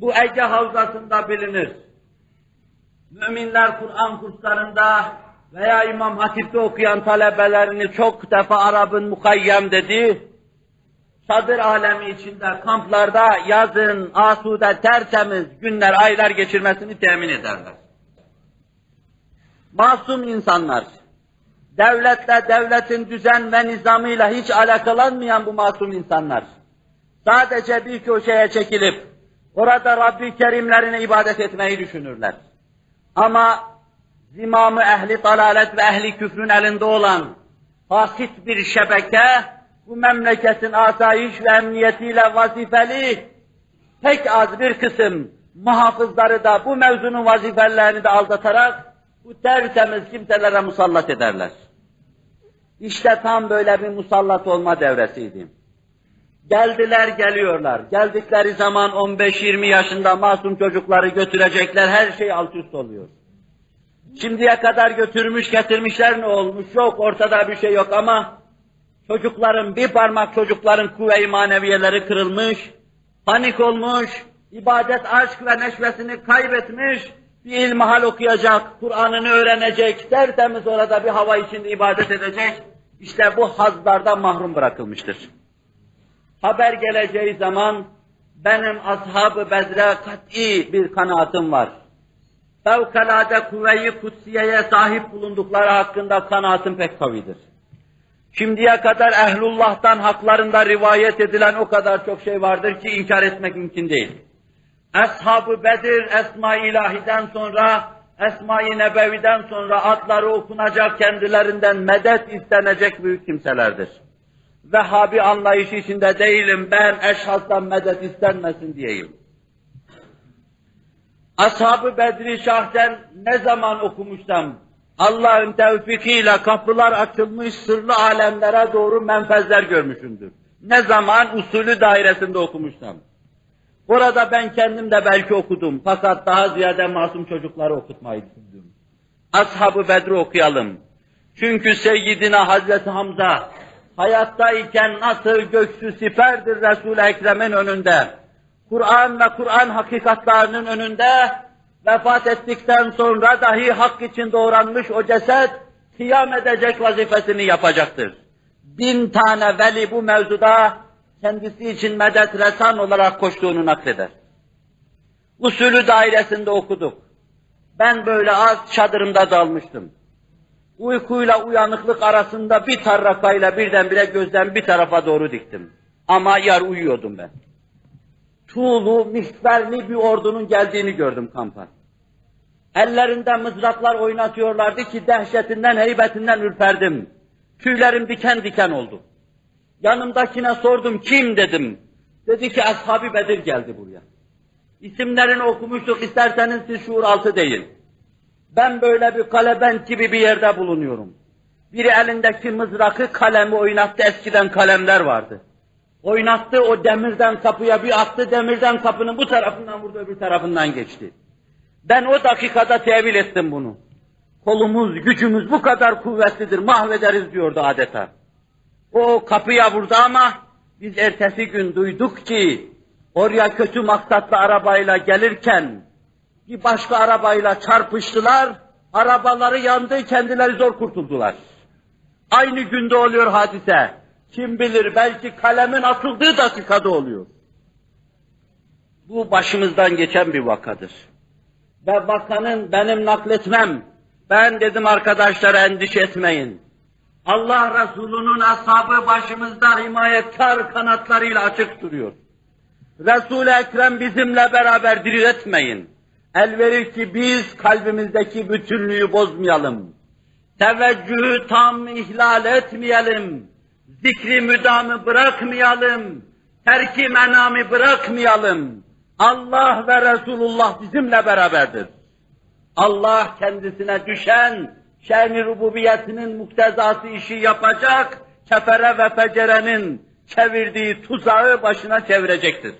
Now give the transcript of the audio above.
Bu Ege Havzası'nda bilinir. Müminler Kur'an kurslarında veya İmam Hatip'te okuyan talebelerini çok defa Arap'ın mukayyem dediği, çadır alemi içinde, kamplarda yazın, asude, tertemiz günler, aylar geçirmesini temin ederler. Masum insanlar, devletle, devletin düzen ve nizamıyla hiç alakalanmayan bu masum insanlar, sadece bir köşeye çekilip, orada Rabbi Kerimlerine ibadet etmeyi düşünürler. Ama zimamı ehli dalalet ve ehli küfrün elinde olan fasit bir şebeke, bu memleketin asayiş ve emniyetiyle vazifeli pek az bir kısım muhafızları da bu mevzunun vazifelerini de aldatarak bu tertemiz kimselere musallat ederler. İşte tam böyle bir musallat olma devresiydi. Geldiler geliyorlar. Geldikleri zaman 15-20 yaşında masum çocukları götürecekler. Her şey alt üst oluyor. Şimdiye kadar götürmüş getirmişler ne olmuş? Yok ortada bir şey yok ama çocukların bir parmak çocukların kuvve-i maneviyeleri kırılmış, panik olmuş, ibadet aşk ve neşvesini kaybetmiş, bir ilmihal okuyacak, Kur'an'ını öğrenecek, tertemiz orada bir hava içinde ibadet edecek. İşte bu hazlardan mahrum bırakılmıştır. Haber geleceği zaman benim ashab-ı bedre kat'i bir kanaatim var. Fevkalade kuvve-i kutsiyeye sahip bulundukları hakkında kanaatim pek kavidir. Şimdiye kadar ehlullah'tan haklarında rivayet edilen o kadar çok şey vardır ki inkar etmek mümkün değil. Ashab-ı Bedir, Esma-i İlahi'den sonra, Esma-i Nebevi'den sonra adları okunacak kendilerinden medet istenecek büyük kimselerdir. Vehhabi anlayışı içinde değilim, ben eşhastan medet istenmesin diyeyim. Ashab-ı Bedri şahsen ne zaman okumuşsam, Allah'ın tevfikiyle kapılar açılmış sırlı alemlere doğru menfezler görmüşümdür. Ne zaman usulü dairesinde okumuşsam. Burada ben kendim de belki okudum fakat daha ziyade masum çocukları okutmayı düşündüm. Ashab-ı Bedri okuyalım. Çünkü Seyyidina Hazreti Hamza hayattayken nasıl göksü siperdir Resul-i Ekrem'in önünde, Kur'an ve Kur'an hakikatlarının önünde vefat ettikten sonra dahi hak için doğranmış o ceset kıyam edecek vazifesini yapacaktır. Bin tane veli bu mevzuda kendisi için medet resan olarak koştuğunu nakleder. Usulü dairesinde okuduk. Ben böyle az çadırımda dalmıştım. Uykuyla uyanıklık arasında bir tarrakayla birdenbire gözden bir tarafa doğru diktim. Ama yar uyuyordum ben. Tuğlu, mihverli bir ordunun geldiğini gördüm kampa. Ellerinde mızraklar oynatıyorlardı ki dehşetinden, heybetinden ürperdim. Tüylerim diken diken oldu. Yanımdakine sordum, kim dedim. Dedi ki Ashab-ı Bedir geldi buraya. İsimlerini okumuştuk, isterseniz siz şuur altı değil. Ben böyle bir kalebent gibi bir yerde bulunuyorum. Biri elindeki mızrakı kalemi oynattı, eskiden kalemler vardı. Oynattı, o demirden kapıya bir attı, demirden kapının bu tarafından vurdu, öbür tarafından geçti. Ben o dakikada tevil ettim bunu. Kolumuz, gücümüz bu kadar kuvvetlidir, mahvederiz diyordu adeta. O kapıya vurdu ama biz ertesi gün duyduk ki oraya kötü maksatlı arabayla gelirken bir başka arabayla çarpıştılar, arabaları yandı, kendileri zor kurtuldular. Aynı günde oluyor hadise. Kim bilir belki kalemin atıldığı dakikada oluyor. Bu başımızdan geçen bir vakadır. Ve vakanın benim nakletmem, ben dedim arkadaşlara endişe etmeyin. Allah Resulü'nün ashabı başımızda himayetkar kanatlarıyla açık duruyor. Resul-i Ekrem bizimle beraber diriltmeyin. El verir ki biz kalbimizdeki bütünlüğü bozmayalım. Teveccühü tam ihlal etmeyelim. Zikri müdamı bırakmayalım. Terki menamı bırakmayalım. Allah ve Resulullah bizimle beraberdir. Allah kendisine düşen şen-i rububiyetinin muktezası işi yapacak, kefere ve fecerenin çevirdiği tuzağı başına çevirecektir.